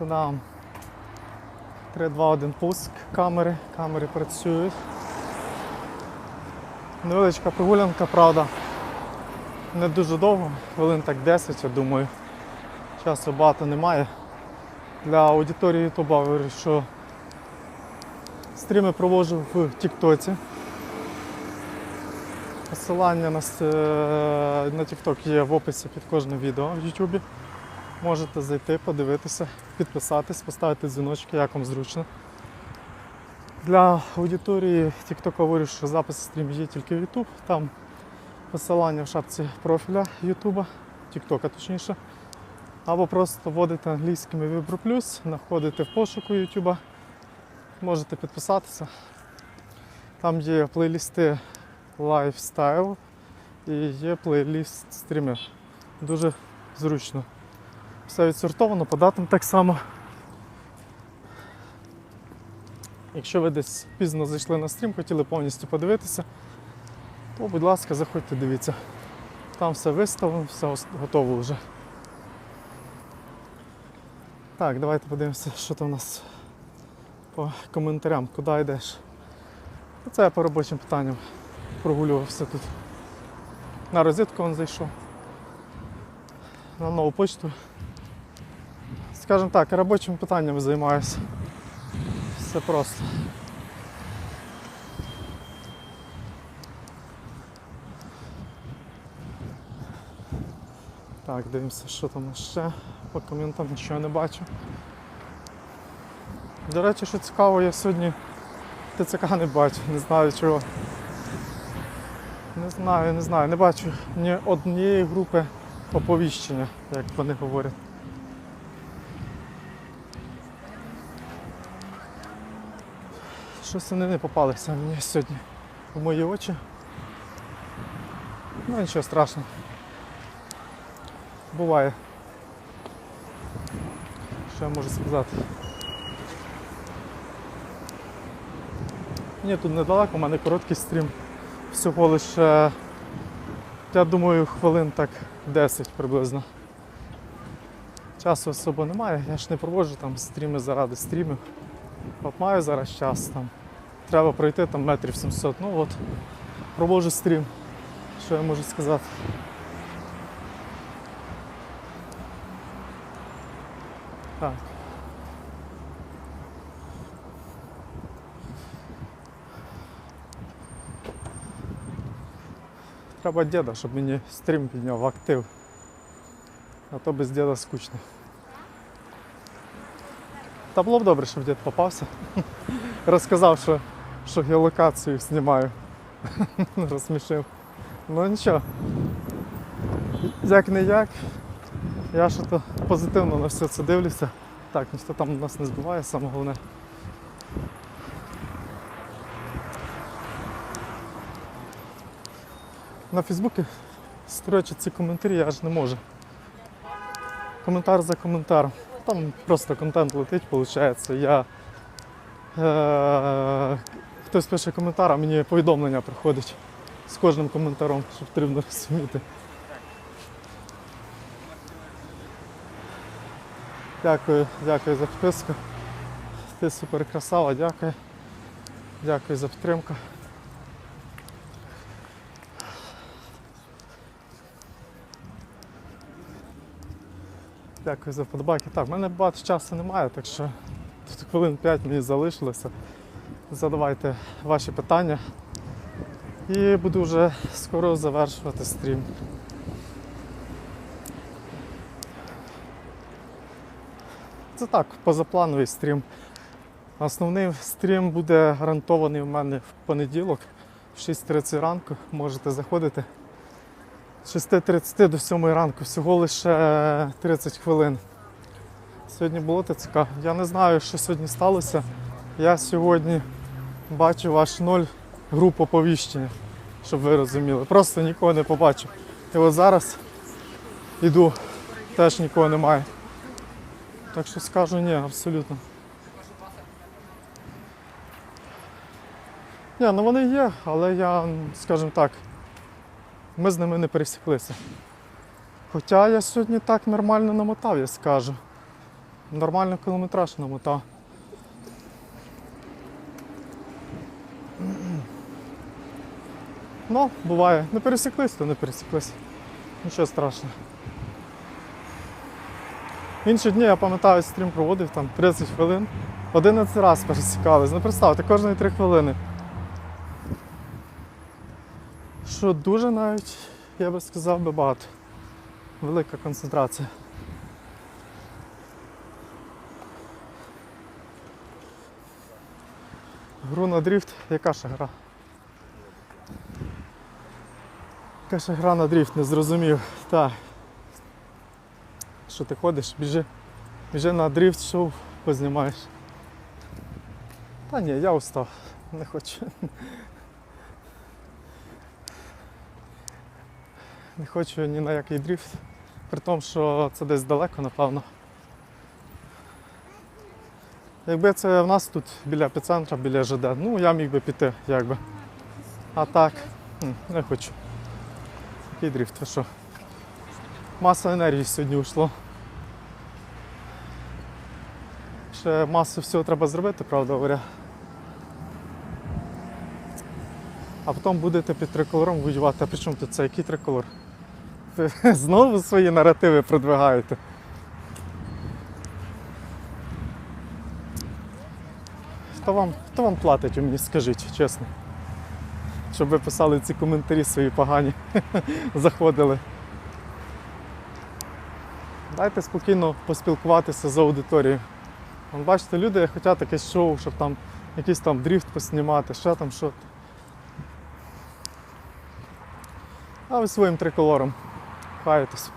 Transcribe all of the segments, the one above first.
Та-дам. 3, 2, 1 пуск камери. Камери працюють. Невеличка прогулянка, правда. Не дуже довго, хвилин так 10, я думаю. Часу багато немає. Для аудиторії Ютуба говорю, що стріми проводжу в Тіктоці. Посилання на, е, на TikTok є в описі під кожним відео в Ютубі. Можете зайти, подивитися, підписатись, поставити дзвіночки, як вам зручно. Для аудиторії TikTok говорю, що запис стрімів є тільки в YouTube. Там посилання в шапці профіля YouTube, TikTok точніше. Або просто вводите англійськими Vibro Plus, знаходите в пошуку YouTube, можете підписатися. Там є плейлісти Lifestyle і є плейліст стрімів. Дуже зручно. Все відсортовано, по датам так само. Якщо ви десь пізно зайшли на стрім, хотіли повністю подивитися, то, будь ласка, заходьте, дивіться. Там все виставлено, все готово вже. Так, давайте подивимося, що там у нас по коментарям, куди йдеш. Це я по робочим питанням прогулювався тут. На розетку він зайшов. На нову почту. Скажімо так, робочими питаннями займаюся. Все просто. Так, дивимося, що там ще. По коментам нічого не бачу. До речі, що цікаво, я сьогодні ТЦК не бачу, не знаю чого. Не знаю, не знаю, не бачу ні однієї групи оповіщення, як вони говорять. Щось вони не попалися мені сьогодні в мої очі. Ну нічого страшного. Буває. Що я можу сказати? Ні, тут недалеко, у мене короткий стрім. Всього лише, я думаю, хвилин так 10 приблизно. Часу особо немає, я ж не проводжу там стріми заради стрімів. От маю зараз час там. Треба пройти там метрів 700. Ну от, проводжу стрім. Що я можу сказати? Так. Треба діда, щоб мені стрім підняв в актив. А то без діда скучно. Та було б добре, щоб дід попався. Розказав, що, що геолокацію знімаю. Розсмішив. Ну нічого. Як не як. Я що то позитивно на все це дивлюся. Так, ніхто там у нас не збиває, саме головне. На Фейсбуці строчать ці коментарі, я ж не можу. Коментар за коментаром. Там просто контент летить, виходить. Я, е, хтось пише коментар, а мені повідомлення приходить з кожним коментарем, щоб потрібно розуміти. Дякую, дякую за підписку. Ти супер красава, дякую. Дякую за підтримку. Дякую за вподобайки. Так, в мене багато часу немає, так що тут хвилин 5 мені залишилося. Задавайте ваші питання. І буду вже скоро завершувати стрім. Це так, позаплановий стрім. Основний стрім буде гарантований у мене в понеділок в 6.30 ранку. Можете заходити. З 6.30 до 7 ранку, всього лише 30 хвилин. Сьогодні було ТЦК. Я не знаю, що сьогодні сталося. Я сьогодні бачив аж ноль груп оповіщення, щоб ви розуміли. Просто нікого не побачив. І от зараз іду, теж нікого немає. Так що скажу ні, абсолютно. Ні, ну вони є, але я, скажімо так, ми з ними не пересіклися. Хоча я сьогодні так нормально намотав, я скажу. Нормально кілометраж намотав. Ну, буває. Не пересіклись, то не пересіклись. Нічого страшного. Інші дні я пам'ятаю, стрім проводив там 30 хвилин. 11 разів пересікались. Ну представте, кожні 3 хвилини. Що дуже навіть, я би сказав би багато. Велика концентрація. Гру на дріфт, яка ще гра? Яка ще гра на дріфт, не зрозумів. Так. Що ти ходиш, біжи, біжи на дріфт, шоу познімаєш. Та ні, я устав, не хочу. Не хочу ні на який дріфт, при тому, що це десь далеко, напевно. Якби це в нас тут біля епіцентра, біля ЖД, ну я міг би піти, якби. А так, не хочу. Який дріфт, що? Маса енергії сьогодні йшло. Ще масу всього треба зробити, правда говоря. А потім будете під триколором воювати. А при чому тут це? Який триколор? Ви знову свої наративи продвигаєте. Хто вам, хто вам платить, ви мені скажіть, чесно. Щоб ви писали ці коментарі свої погані, заходили. Дайте спокійно поспілкуватися з аудиторією. Вон, бачите, люди хочуть якесь шоу, щоб там якийсь там дріфт поснімати, ще там що. А ви своїм триколором хаєтесь.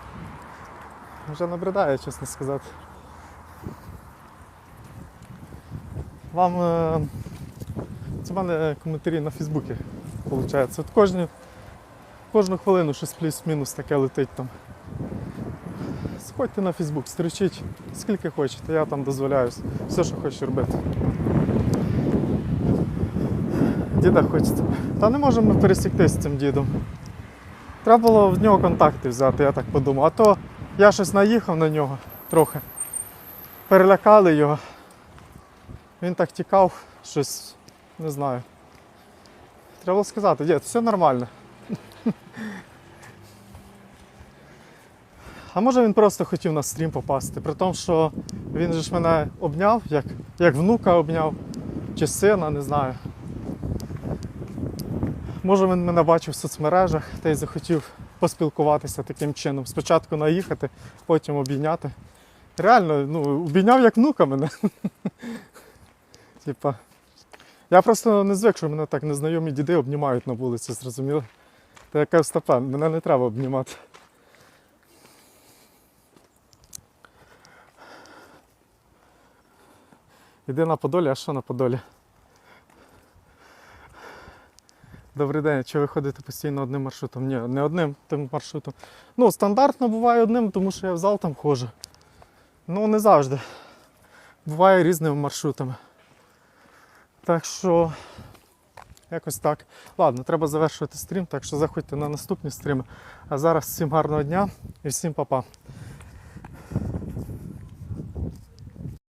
Вже набридає, чесно сказати. Вам е, це в мене коментарі на Фейсбуці, виходить. От кожні, кожну хвилину щось плюс-мінус таке летить там. Сходьте на Фейсбук, стрічіть скільки хочете, я там дозволяю все, що хочу робити. Діда хочеться. Та не можемо ми пересіктися з цим дідом. Треба було в нього контакти взяти, я так подумав. А то я щось наїхав на нього трохи. Перелякали його. Він так тікав, щось не знаю. Треба було сказати, дід, все нормально. А може він просто хотів на стрім попасти, при тому, що він же ж мене обняв, як, як внука обняв, чи сина, не знаю. Може він мене бачив в соцмережах та й захотів поспілкуватися таким чином. Спочатку наїхати, потім обійняти. Реально, ну, обійняв як внука мене. Типа. Я просто не звик, що мене так незнайомі діди обнімають на вулиці, зрозуміло. Та яка Степан, мене не треба обнімати. Іди на Подолі, а що на Подолі? Добрий день, чи ви ходите постійно одним маршрутом? Ні, не одним тим маршрутом. Ну, стандартно буває одним, тому що я в зал там ходжу. Ну, не завжди. Буває різними маршрутами. Так що, якось так. Ладно, треба завершувати стрім, так що заходьте на наступні стріми. А зараз всім гарного дня і всім па-па.